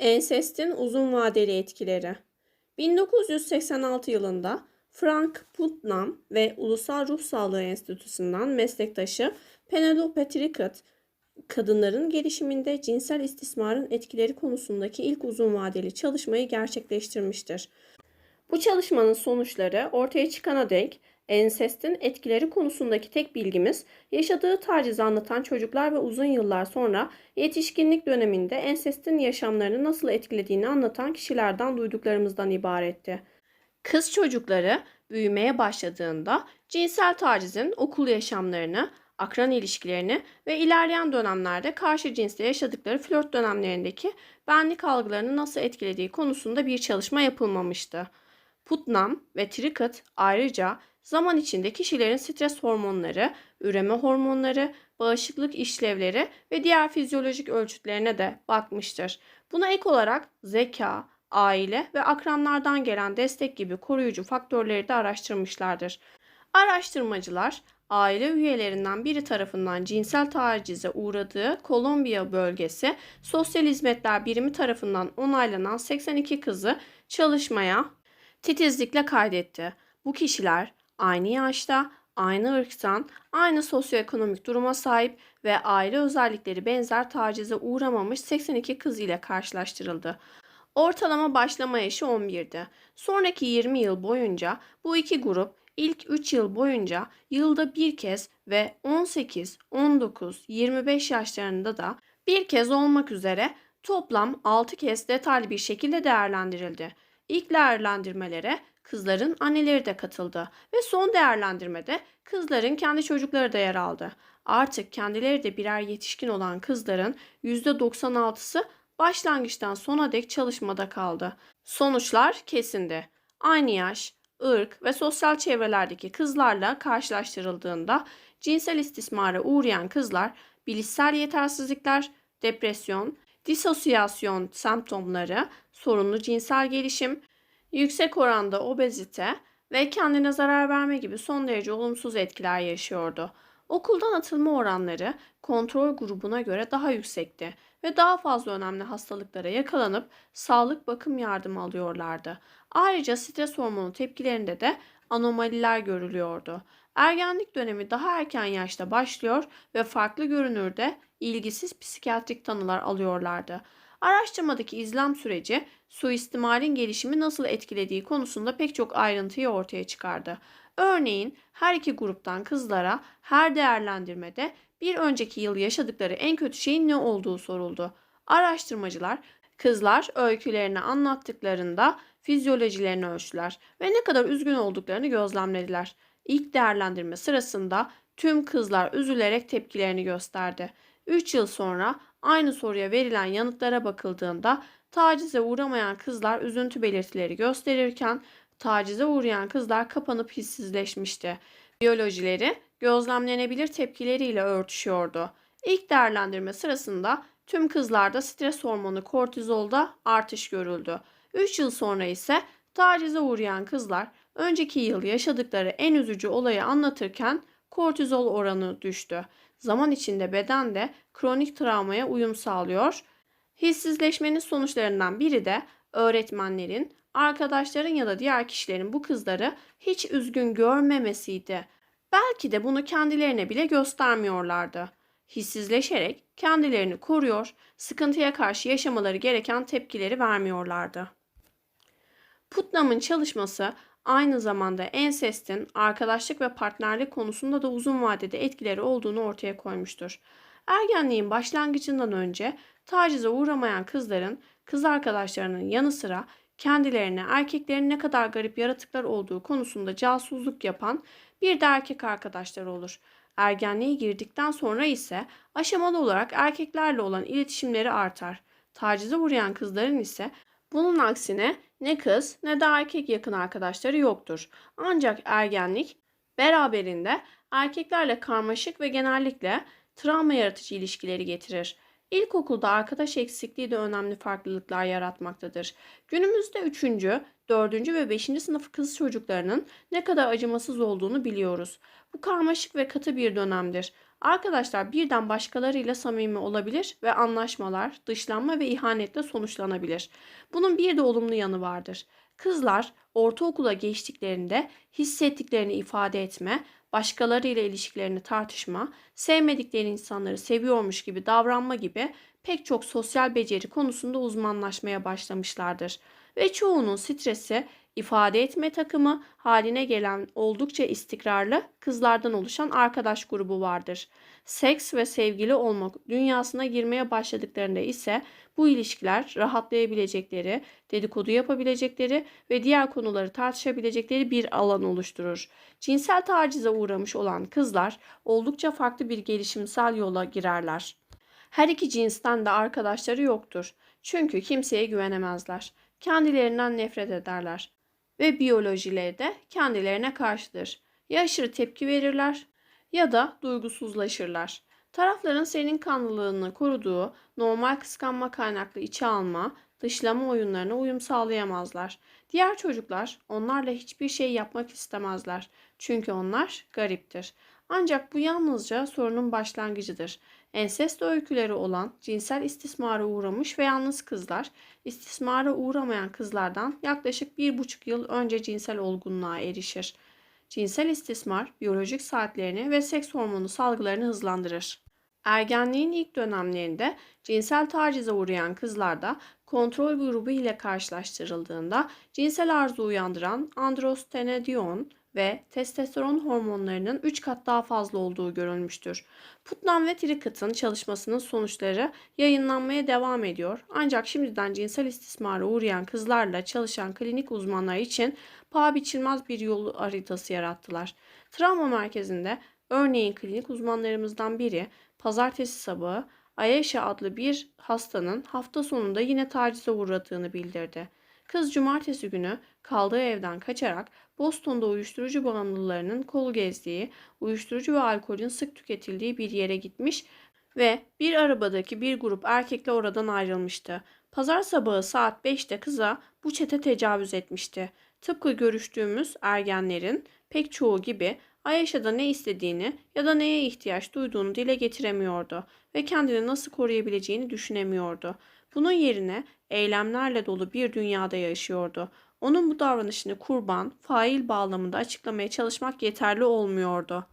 Ensestin uzun vadeli etkileri 1986 yılında Frank Putnam ve Ulusal Ruh Sağlığı Enstitüsü'nden meslektaşı Penelope Trickett, kadınların gelişiminde cinsel istismarın etkileri konusundaki ilk uzun vadeli çalışmayı gerçekleştirmiştir. Bu çalışmanın sonuçları ortaya çıkana dek ensestin etkileri konusundaki tek bilgimiz yaşadığı tacizi anlatan çocuklar ve uzun yıllar sonra yetişkinlik döneminde ensestin yaşamlarını nasıl etkilediğini anlatan kişilerden duyduklarımızdan ibaretti. Kız çocukları büyümeye başladığında cinsel tacizin okul yaşamlarını, akran ilişkilerini ve ilerleyen dönemlerde karşı cinsle yaşadıkları flört dönemlerindeki benlik algılarını nasıl etkilediği konusunda bir çalışma yapılmamıştı. Putnam ve Trickett ayrıca zaman içinde kişilerin stres hormonları, üreme hormonları, bağışıklık işlevleri ve diğer fizyolojik ölçütlerine de bakmıştır. Buna ek olarak zeka, aile ve akranlardan gelen destek gibi koruyucu faktörleri de araştırmışlardır. Araştırmacılar aile üyelerinden biri tarafından cinsel tacize uğradığı Kolombiya bölgesi Sosyal Hizmetler Birimi tarafından onaylanan 82 kızı çalışmaya titizlikle kaydetti. Bu kişiler aynı yaşta, aynı ırktan, aynı sosyoekonomik duruma sahip ve aile özellikleri benzer tacize uğramamış 82 kız ile karşılaştırıldı. Ortalama başlama yaşı 11'di. Sonraki 20 yıl boyunca bu iki grup ilk 3 yıl boyunca yılda bir kez ve 18, 19, 25 yaşlarında da bir kez olmak üzere toplam 6 kez detaylı bir şekilde değerlendirildi. İlk değerlendirmelere kızların anneleri de katıldı ve son değerlendirmede kızların kendi çocukları da yer aldı. Artık kendileri de birer yetişkin olan kızların %96'sı başlangıçtan sona dek çalışmada kaldı. Sonuçlar kesindi. Aynı yaş, ırk ve sosyal çevrelerdeki kızlarla karşılaştırıldığında cinsel istismara uğrayan kızlar bilişsel yetersizlikler, depresyon, disosyasyon semptomları, sorunlu cinsel gelişim, yüksek oranda obezite ve kendine zarar verme gibi son derece olumsuz etkiler yaşıyordu. Okuldan atılma oranları kontrol grubuna göre daha yüksekti ve daha fazla önemli hastalıklara yakalanıp sağlık bakım yardımı alıyorlardı. Ayrıca stres hormonu tepkilerinde de anomaliler görülüyordu. Ergenlik dönemi daha erken yaşta başlıyor ve farklı görünürde ilgisiz psikiyatrik tanılar alıyorlardı. Araştırmadaki izlem süreci suistimalin gelişimi nasıl etkilediği konusunda pek çok ayrıntıyı ortaya çıkardı. Örneğin her iki gruptan kızlara her değerlendirmede bir önceki yıl yaşadıkları en kötü şeyin ne olduğu soruldu. Araştırmacılar kızlar öykülerini anlattıklarında fizyolojilerini ölçtüler ve ne kadar üzgün olduklarını gözlemlediler. İlk değerlendirme sırasında tüm kızlar üzülerek tepkilerini gösterdi. 3 yıl sonra aynı soruya verilen yanıtlara bakıldığında tacize uğramayan kızlar üzüntü belirtileri gösterirken tacize uğrayan kızlar kapanıp hissizleşmişti. Biyolojileri gözlemlenebilir tepkileriyle örtüşüyordu. İlk değerlendirme sırasında tüm kızlarda stres hormonu kortizolda artış görüldü. 3 yıl sonra ise tacize uğrayan kızlar önceki yıl yaşadıkları en üzücü olayı anlatırken kortizol oranı düştü. Zaman içinde beden de kronik travmaya uyum sağlıyor. Hissizleşmenin sonuçlarından biri de öğretmenlerin, arkadaşların ya da diğer kişilerin bu kızları hiç üzgün görmemesiydi. Belki de bunu kendilerine bile göstermiyorlardı. Hissizleşerek kendilerini koruyor, sıkıntıya karşı yaşamaları gereken tepkileri vermiyorlardı. Putnam'ın çalışması aynı zamanda ensestin arkadaşlık ve partnerlik konusunda da uzun vadede etkileri olduğunu ortaya koymuştur. Ergenliğin başlangıcından önce tacize uğramayan kızların kız arkadaşlarının yanı sıra kendilerine erkeklerin ne kadar garip yaratıklar olduğu konusunda casusluk yapan bir de erkek arkadaşları olur. Ergenliğe girdikten sonra ise aşamalı olarak erkeklerle olan iletişimleri artar. Tacize uğrayan kızların ise bunun aksine ne kız ne de erkek yakın arkadaşları yoktur. Ancak ergenlik beraberinde erkeklerle karmaşık ve genellikle travma yaratıcı ilişkileri getirir. İlkokulda arkadaş eksikliği de önemli farklılıklar yaratmaktadır. Günümüzde 3. 4. ve 5. sınıf kız çocuklarının ne kadar acımasız olduğunu biliyoruz. Bu karmaşık ve katı bir dönemdir. Arkadaşlar birden başkalarıyla samimi olabilir ve anlaşmalar, dışlanma ve ihanetle sonuçlanabilir. Bunun bir de olumlu yanı vardır. Kızlar ortaokula geçtiklerinde hissettiklerini ifade etme, başkalarıyla ilişkilerini tartışma, sevmedikleri insanları seviyormuş gibi davranma gibi pek çok sosyal beceri konusunda uzmanlaşmaya başlamışlardır. Ve çoğunun stresi ifade etme takımı haline gelen oldukça istikrarlı kızlardan oluşan arkadaş grubu vardır. Seks ve sevgili olmak dünyasına girmeye başladıklarında ise bu ilişkiler rahatlayabilecekleri, dedikodu yapabilecekleri ve diğer konuları tartışabilecekleri bir alan oluşturur. Cinsel tacize uğramış olan kızlar oldukça farklı bir gelişimsel yola girerler. Her iki cinsten de arkadaşları yoktur. Çünkü kimseye güvenemezler. Kendilerinden nefret ederler ve biyolojileri de kendilerine karşıdır. Ya aşırı tepki verirler ya da duygusuzlaşırlar. Tarafların senin kanlılığını koruduğu normal kıskanma kaynaklı içe alma, dışlama oyunlarına uyum sağlayamazlar. Diğer çocuklar onlarla hiçbir şey yapmak istemezler. Çünkü onlar gariptir. Ancak bu yalnızca sorunun başlangıcıdır. Ensest öyküleri olan cinsel istismara uğramış ve yalnız kızlar, istismara uğramayan kızlardan yaklaşık bir buçuk yıl önce cinsel olgunluğa erişir. Cinsel istismar, biyolojik saatlerini ve seks hormonu salgılarını hızlandırır. Ergenliğin ilk dönemlerinde cinsel tacize uğrayan kızlarda kontrol grubu ile karşılaştırıldığında cinsel arzu uyandıran androstenedion ve testosteron hormonlarının 3 kat daha fazla olduğu görülmüştür. Putnam ve Trickett'ın çalışmasının sonuçları yayınlanmaya devam ediyor. Ancak şimdiden cinsel istismara uğrayan kızlarla çalışan klinik uzmanlar için paha biçilmez bir yol haritası yarattılar. Travma merkezinde örneğin klinik uzmanlarımızdan biri pazartesi sabahı Ayesha adlı bir hastanın hafta sonunda yine tacize uğradığını bildirdi. Kız cumartesi günü kaldığı evden kaçarak Boston'da uyuşturucu bağımlılarının kol gezdiği, uyuşturucu ve alkolün sık tüketildiği bir yere gitmiş ve bir arabadaki bir grup erkekle oradan ayrılmıştı. Pazar sabahı saat 5'te kıza bu çete tecavüz etmişti. Tıpkı görüştüğümüz ergenlerin pek çoğu gibi Ayşe'de ne istediğini ya da neye ihtiyaç duyduğunu dile getiremiyordu ve kendini nasıl koruyabileceğini düşünemiyordu. Bunun yerine eylemlerle dolu bir dünyada yaşıyordu. Onun bu davranışını kurban, fail bağlamında açıklamaya çalışmak yeterli olmuyordu.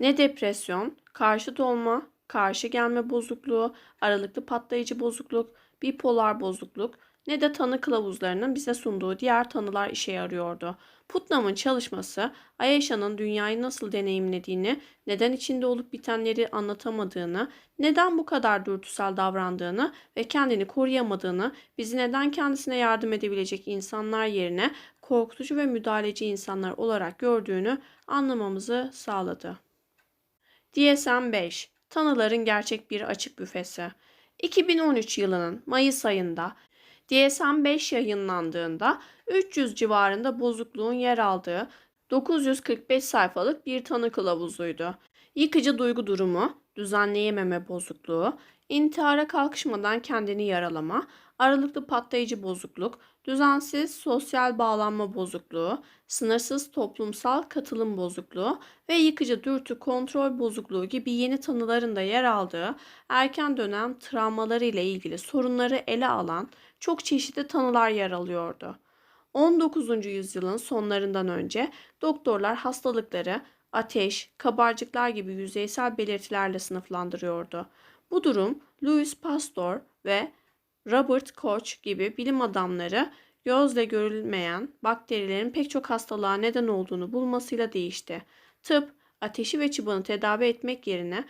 Ne depresyon, karşı dolma, karşı gelme bozukluğu, aralıklı patlayıcı bozukluk, bipolar bozukluk ne de tanı kılavuzlarının bize sunduğu diğer tanılar işe yarıyordu. Putnam'ın çalışması Ayesha'nın dünyayı nasıl deneyimlediğini, neden içinde olup bitenleri anlatamadığını, neden bu kadar dürtüsel davrandığını ve kendini koruyamadığını, bizi neden kendisine yardım edebilecek insanlar yerine korkutucu ve müdahaleci insanlar olarak gördüğünü anlamamızı sağladı. DSM-5 Tanıların gerçek bir açık büfesi. 2013 yılının Mayıs ayında DSM-5 yayınlandığında 300 civarında bozukluğun yer aldığı 945 sayfalık bir tanı kılavuzuydu. Yıkıcı duygu durumu, düzenleyememe bozukluğu, intihara kalkışmadan kendini yaralama, aralıklı patlayıcı bozukluk, düzensiz sosyal bağlanma bozukluğu, sınırsız toplumsal katılım bozukluğu ve yıkıcı dürtü kontrol bozukluğu gibi yeni tanıların da yer aldığı erken dönem travmaları ile ilgili sorunları ele alan çok çeşitli tanılar yer alıyordu. 19. yüzyılın sonlarından önce doktorlar hastalıkları ateş, kabarcıklar gibi yüzeysel belirtilerle sınıflandırıyordu. Bu durum Louis Pasteur ve Robert Koch gibi bilim adamları gözle görülmeyen bakterilerin pek çok hastalığa neden olduğunu bulmasıyla değişti. Tıp, ateşi ve çıbanı tedavi etmek yerine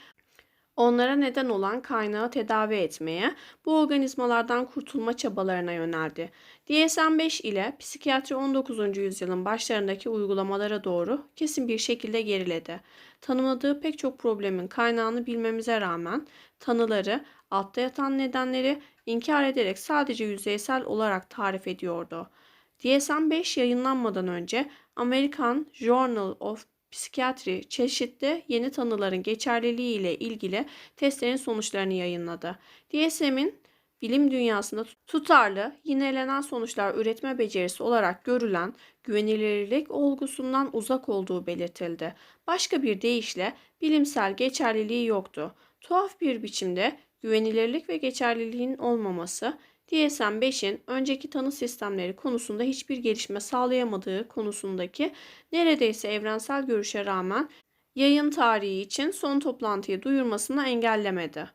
onlara neden olan kaynağı tedavi etmeye, bu organizmalardan kurtulma çabalarına yöneldi. DSM-5 ile psikiyatri 19. yüzyılın başlarındaki uygulamalara doğru kesin bir şekilde geriledi. Tanımladığı pek çok problemin kaynağını bilmemize rağmen tanıları, altta yatan nedenleri inkar ederek sadece yüzeysel olarak tarif ediyordu. DSM-5 yayınlanmadan önce American Journal of Psikiyatri çeşitli yeni tanıların geçerliliği ile ilgili testlerin sonuçlarını yayınladı. DSM'in bilim dünyasında tutarlı, yinelenen sonuçlar üretme becerisi olarak görülen güvenilirlik olgusundan uzak olduğu belirtildi. Başka bir deyişle bilimsel geçerliliği yoktu. Tuhaf bir biçimde güvenilirlik ve geçerliliğin olmaması DSM-5'in önceki tanı sistemleri konusunda hiçbir gelişme sağlayamadığı konusundaki neredeyse evrensel görüşe rağmen yayın tarihi için son toplantıyı duyurmasını engellemedi.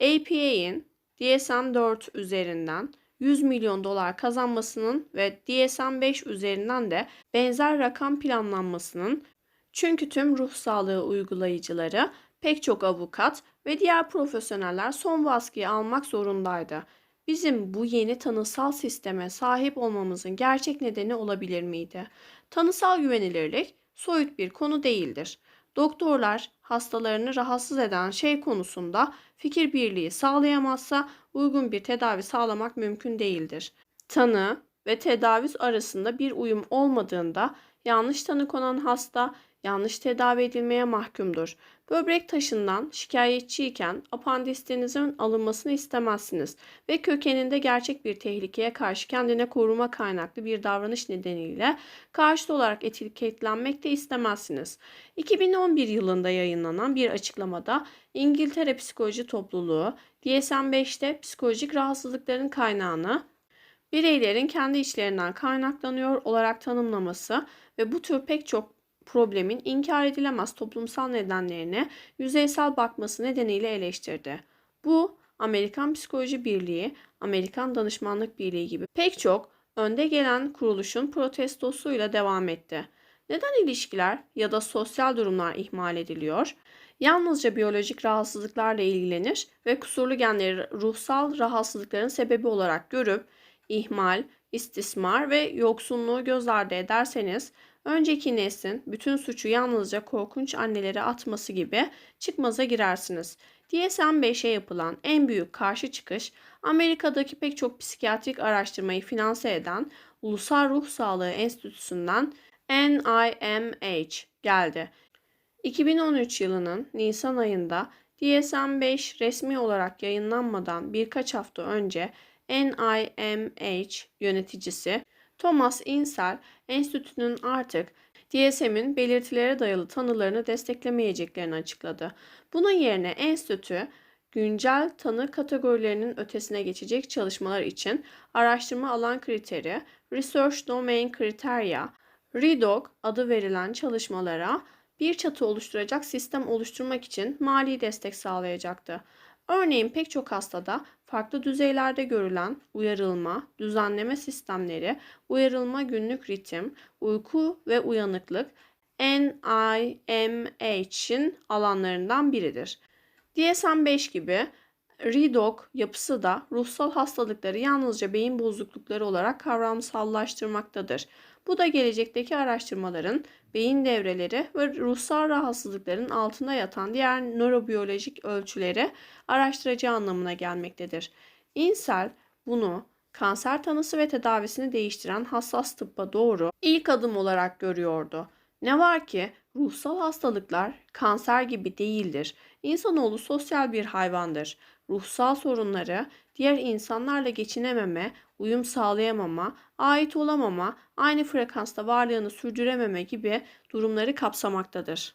APA'in DSM-4 üzerinden 100 milyon dolar kazanmasının ve DSM-5 üzerinden de benzer rakam planlanmasının çünkü tüm ruh sağlığı uygulayıcıları, pek çok avukat ve diğer profesyoneller son baskıyı almak zorundaydı. Bizim bu yeni tanısal sisteme sahip olmamızın gerçek nedeni olabilir miydi? Tanısal güvenilirlik soyut bir konu değildir. Doktorlar hastalarını rahatsız eden şey konusunda fikir birliği sağlayamazsa uygun bir tedavi sağlamak mümkün değildir. Tanı ve tedavi arasında bir uyum olmadığında yanlış tanı konan hasta yanlış tedavi edilmeye mahkumdur. Böbrek taşından şikayetçiyken apandistinizin alınmasını istemezsiniz ve kökeninde gerçek bir tehlikeye karşı kendine koruma kaynaklı bir davranış nedeniyle karşıt olarak etiketlenmek de istemezsiniz. 2011 yılında yayınlanan bir açıklamada İngiltere Psikoloji Topluluğu DSM-5'te psikolojik rahatsızlıkların kaynağını bireylerin kendi içlerinden kaynaklanıyor olarak tanımlaması ve bu tür pek çok problemin inkar edilemez toplumsal nedenlerine yüzeysel bakması nedeniyle eleştirdi. Bu Amerikan Psikoloji Birliği, Amerikan Danışmanlık Birliği gibi pek çok önde gelen kuruluşun protestosuyla devam etti. Neden ilişkiler ya da sosyal durumlar ihmal ediliyor? Yalnızca biyolojik rahatsızlıklarla ilgilenir ve kusurlu genleri ruhsal rahatsızlıkların sebebi olarak görüp ihmal, istismar ve yoksunluğu göz ardı ederseniz önceki neslin bütün suçu yalnızca korkunç annelere atması gibi çıkmaza girersiniz. DSM-5'e yapılan en büyük karşı çıkış Amerika'daki pek çok psikiyatrik araştırmayı finanse eden Ulusal Ruh Sağlığı Enstitüsü'nden NIMH geldi. 2013 yılının Nisan ayında DSM-5 resmi olarak yayınlanmadan birkaç hafta önce NIMH yöneticisi Thomas Insel, enstitünün artık DSM'in belirtilere dayalı tanılarını desteklemeyeceklerini açıkladı. Bunun yerine enstitü, güncel tanı kategorilerinin ötesine geçecek çalışmalar için araştırma alan kriteri, Research Domain Criteria, REDOC adı verilen çalışmalara bir çatı oluşturacak sistem oluşturmak için mali destek sağlayacaktı. Örneğin pek çok hastada farklı düzeylerde görülen uyarılma, düzenleme sistemleri, uyarılma günlük ritim, uyku ve uyanıklık NIMH'in alanlarından biridir. DSM-5 gibi REDOC yapısı da ruhsal hastalıkları yalnızca beyin bozuklukları olarak kavramsallaştırmaktadır. Bu da gelecekteki araştırmaların beyin devreleri ve ruhsal rahatsızlıkların altında yatan diğer nörobiyolojik ölçüleri araştıracağı anlamına gelmektedir. İnsel bunu kanser tanısı ve tedavisini değiştiren hassas tıbba doğru ilk adım olarak görüyordu. Ne var ki ruhsal hastalıklar kanser gibi değildir. İnsanoğlu sosyal bir hayvandır. Ruhsal sorunları diğer insanlarla geçinememe, uyum sağlayamama, ait olamama, aynı frekansta varlığını sürdürememe gibi durumları kapsamaktadır.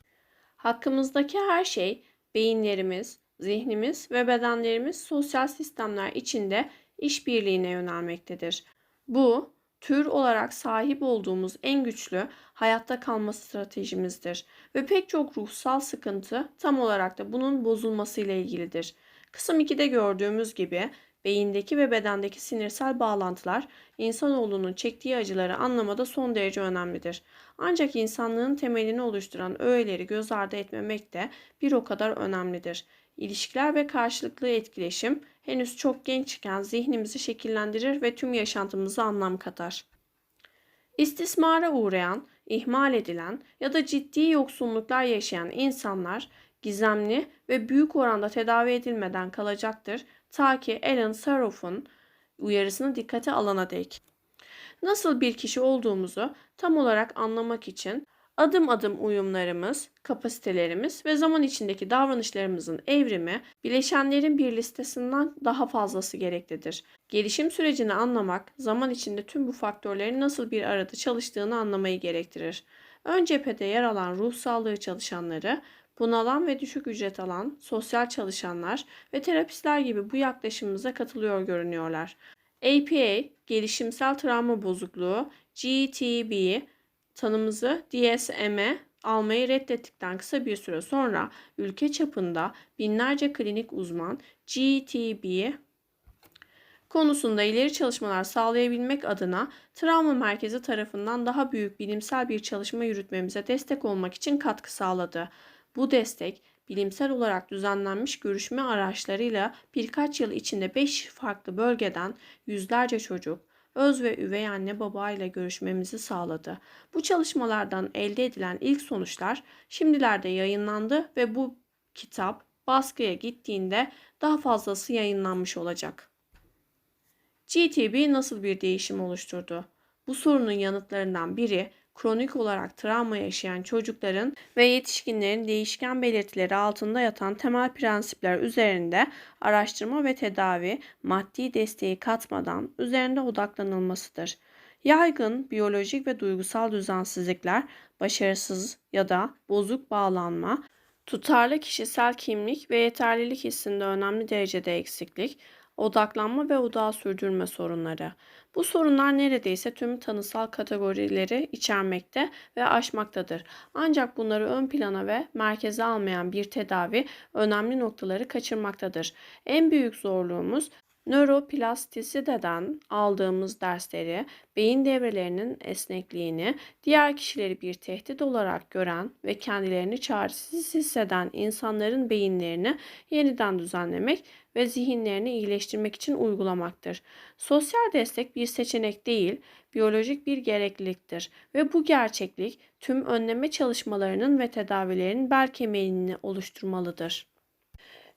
Hakkımızdaki her şey beyinlerimiz, zihnimiz ve bedenlerimiz sosyal sistemler içinde işbirliğine yönelmektedir. Bu tür olarak sahip olduğumuz en güçlü hayatta kalma stratejimizdir ve pek çok ruhsal sıkıntı tam olarak da bunun bozulmasıyla ilgilidir. Kısım 2'de gördüğümüz gibi beyindeki ve bedendeki sinirsel bağlantılar insanoğlunun çektiği acıları anlamada son derece önemlidir. Ancak insanlığın temelini oluşturan öğeleri göz ardı etmemek de bir o kadar önemlidir. İlişkiler ve karşılıklı etkileşim henüz çok gençken zihnimizi şekillendirir ve tüm yaşantımıza anlam katar. İstismara uğrayan, ihmal edilen ya da ciddi yoksunluklar yaşayan insanlar gizemli ve büyük oranda tedavi edilmeden kalacaktır ta ki Alan Saroff'un uyarısını dikkate alana dek. Nasıl bir kişi olduğumuzu tam olarak anlamak için Adım adım uyumlarımız, kapasitelerimiz ve zaman içindeki davranışlarımızın evrimi, bileşenlerin bir listesinden daha fazlası gereklidir. Gelişim sürecini anlamak, zaman içinde tüm bu faktörlerin nasıl bir arada çalıştığını anlamayı gerektirir. Ön cephede yer alan ruh sağlığı çalışanları, bunalan ve düşük ücret alan sosyal çalışanlar ve terapistler gibi bu yaklaşımımıza katılıyor görünüyorlar. APA, gelişimsel travma bozukluğu, GTB, tanımızı DSM'e almayı reddettikten kısa bir süre sonra ülke çapında binlerce klinik uzman GTB konusunda ileri çalışmalar sağlayabilmek adına travma merkezi tarafından daha büyük bilimsel bir çalışma yürütmemize destek olmak için katkı sağladı. Bu destek bilimsel olarak düzenlenmiş görüşme araçlarıyla birkaç yıl içinde 5 farklı bölgeden yüzlerce çocuk, öz ve üvey anne baba ile görüşmemizi sağladı. Bu çalışmalardan elde edilen ilk sonuçlar şimdilerde yayınlandı ve bu kitap baskıya gittiğinde daha fazlası yayınlanmış olacak. GTB nasıl bir değişim oluşturdu? Bu sorunun yanıtlarından biri kronik olarak travma yaşayan çocukların ve yetişkinlerin değişken belirtileri altında yatan temel prensipler üzerinde araştırma ve tedavi maddi desteği katmadan üzerinde odaklanılmasıdır. Yaygın biyolojik ve duygusal düzensizlikler, başarısız ya da bozuk bağlanma, tutarlı kişisel kimlik ve yeterlilik hissinde önemli derecede eksiklik, odaklanma ve odağı sürdürme sorunları. Bu sorunlar neredeyse tüm tanısal kategorileri içermekte ve aşmaktadır. Ancak bunları ön plana ve merkeze almayan bir tedavi önemli noktaları kaçırmaktadır. En büyük zorluğumuz nöroplastisiteden aldığımız dersleri, beyin devrelerinin esnekliğini, diğer kişileri bir tehdit olarak gören ve kendilerini çaresiz hisseden insanların beyinlerini yeniden düzenlemek ve zihinlerini iyileştirmek için uygulamaktır. Sosyal destek bir seçenek değil, biyolojik bir gerekliliktir ve bu gerçeklik tüm önleme çalışmalarının ve tedavilerin bel kemiğini oluşturmalıdır.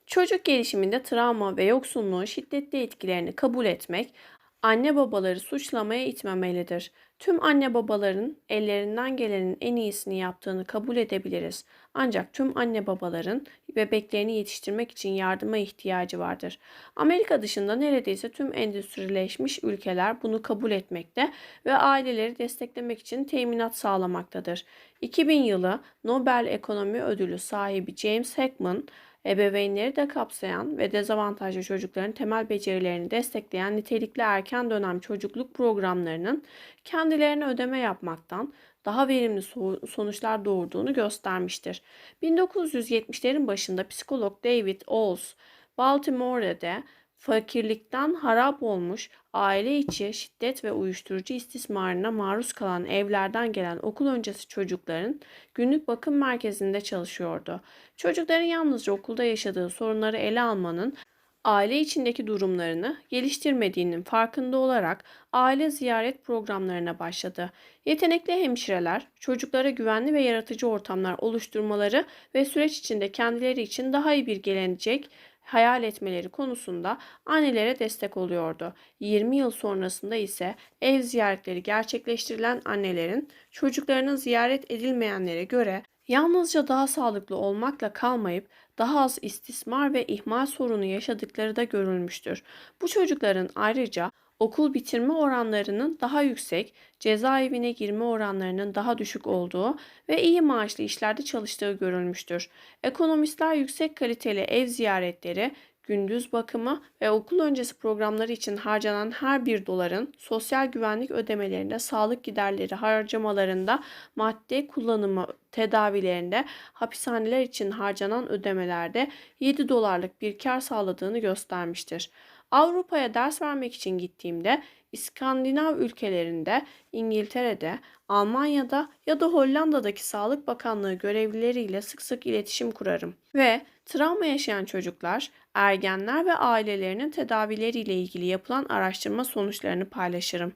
Çocuk gelişiminde travma ve yoksunluğun şiddetli etkilerini kabul etmek, anne babaları suçlamaya itmemelidir. Tüm anne babaların ellerinden gelenin en iyisini yaptığını kabul edebiliriz. Ancak tüm anne babaların bebeklerini yetiştirmek için yardıma ihtiyacı vardır. Amerika dışında neredeyse tüm endüstrileşmiş ülkeler bunu kabul etmekte ve aileleri desteklemek için teminat sağlamaktadır. 2000 yılı Nobel Ekonomi Ödülü sahibi James Heckman, ebeveynleri de kapsayan ve dezavantajlı çocukların temel becerilerini destekleyen nitelikli erken dönem çocukluk programlarının kendilerine ödeme yapmaktan daha verimli sonuçlar doğurduğunu göstermiştir. 1970'lerin başında psikolog David Oles, Baltimore'de fakirlikten harap olmuş, aile içi şiddet ve uyuşturucu istismarına maruz kalan evlerden gelen okul öncesi çocukların günlük bakım merkezinde çalışıyordu. Çocukların yalnızca okulda yaşadığı sorunları ele almanın aile içindeki durumlarını geliştirmediğinin farkında olarak aile ziyaret programlarına başladı. Yetenekli hemşireler çocuklara güvenli ve yaratıcı ortamlar oluşturmaları ve süreç içinde kendileri için daha iyi bir gelecek hayal etmeleri konusunda annelere destek oluyordu. 20 yıl sonrasında ise ev ziyaretleri gerçekleştirilen annelerin çocuklarının ziyaret edilmeyenlere göre yalnızca daha sağlıklı olmakla kalmayıp daha az istismar ve ihmal sorunu yaşadıkları da görülmüştür. Bu çocukların ayrıca okul bitirme oranlarının daha yüksek, cezaevine girme oranlarının daha düşük olduğu ve iyi maaşlı işlerde çalıştığı görülmüştür. Ekonomistler yüksek kaliteli ev ziyaretleri, gündüz bakımı ve okul öncesi programları için harcanan her bir doların sosyal güvenlik ödemelerinde, sağlık giderleri harcamalarında, madde kullanımı tedavilerinde, hapishaneler için harcanan ödemelerde 7 dolarlık bir kar sağladığını göstermiştir. Avrupa'ya ders vermek için gittiğimde İskandinav ülkelerinde, İngiltere'de, Almanya'da ya da Hollanda'daki Sağlık Bakanlığı görevlileriyle sık sık iletişim kurarım ve travma yaşayan çocuklar, ergenler ve ailelerinin tedavileriyle ilgili yapılan araştırma sonuçlarını paylaşırım.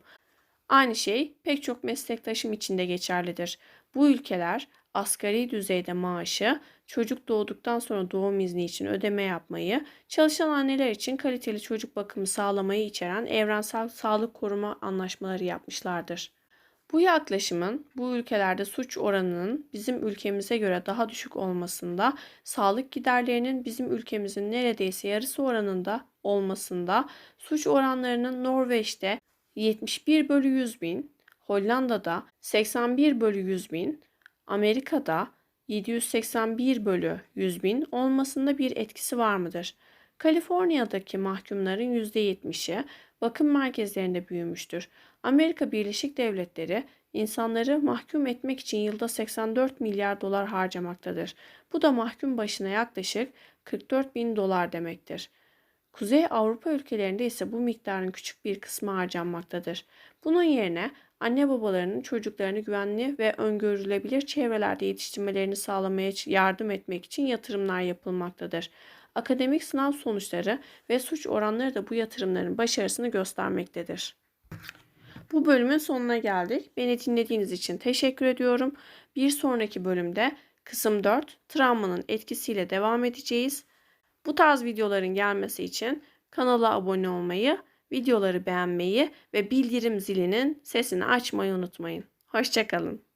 Aynı şey pek çok meslektaşım için de geçerlidir. Bu ülkeler asgari düzeyde maaşı, çocuk doğduktan sonra doğum izni için ödeme yapmayı, çalışan anneler için kaliteli çocuk bakımı sağlamayı içeren evrensel sağlık koruma anlaşmaları yapmışlardır. Bu yaklaşımın bu ülkelerde suç oranının bizim ülkemize göre daha düşük olmasında, sağlık giderlerinin bizim ülkemizin neredeyse yarısı oranında olmasında, suç oranlarının Norveç'te 71 bölü 100 bin, Hollanda'da 81 bölü 100 bin, Amerika'da 781 bölü 100 bin olmasında bir etkisi var mıdır? Kaliforniya'daki mahkumların %70'i bakım merkezlerinde büyümüştür. Amerika Birleşik Devletleri insanları mahkum etmek için yılda 84 milyar dolar harcamaktadır. Bu da mahkum başına yaklaşık 44 bin dolar demektir. Kuzey Avrupa ülkelerinde ise bu miktarın küçük bir kısmı harcanmaktadır. Bunun yerine anne babalarının çocuklarını güvenli ve öngörülebilir çevrelerde yetiştirmelerini sağlamaya yardım etmek için yatırımlar yapılmaktadır. Akademik sınav sonuçları ve suç oranları da bu yatırımların başarısını göstermektedir. Bu bölümün sonuna geldik. Beni dinlediğiniz için teşekkür ediyorum. Bir sonraki bölümde kısım 4 travmanın etkisiyle devam edeceğiz. Bu tarz videoların gelmesi için kanala abone olmayı, videoları beğenmeyi ve bildirim zilinin sesini açmayı unutmayın. Hoşçakalın.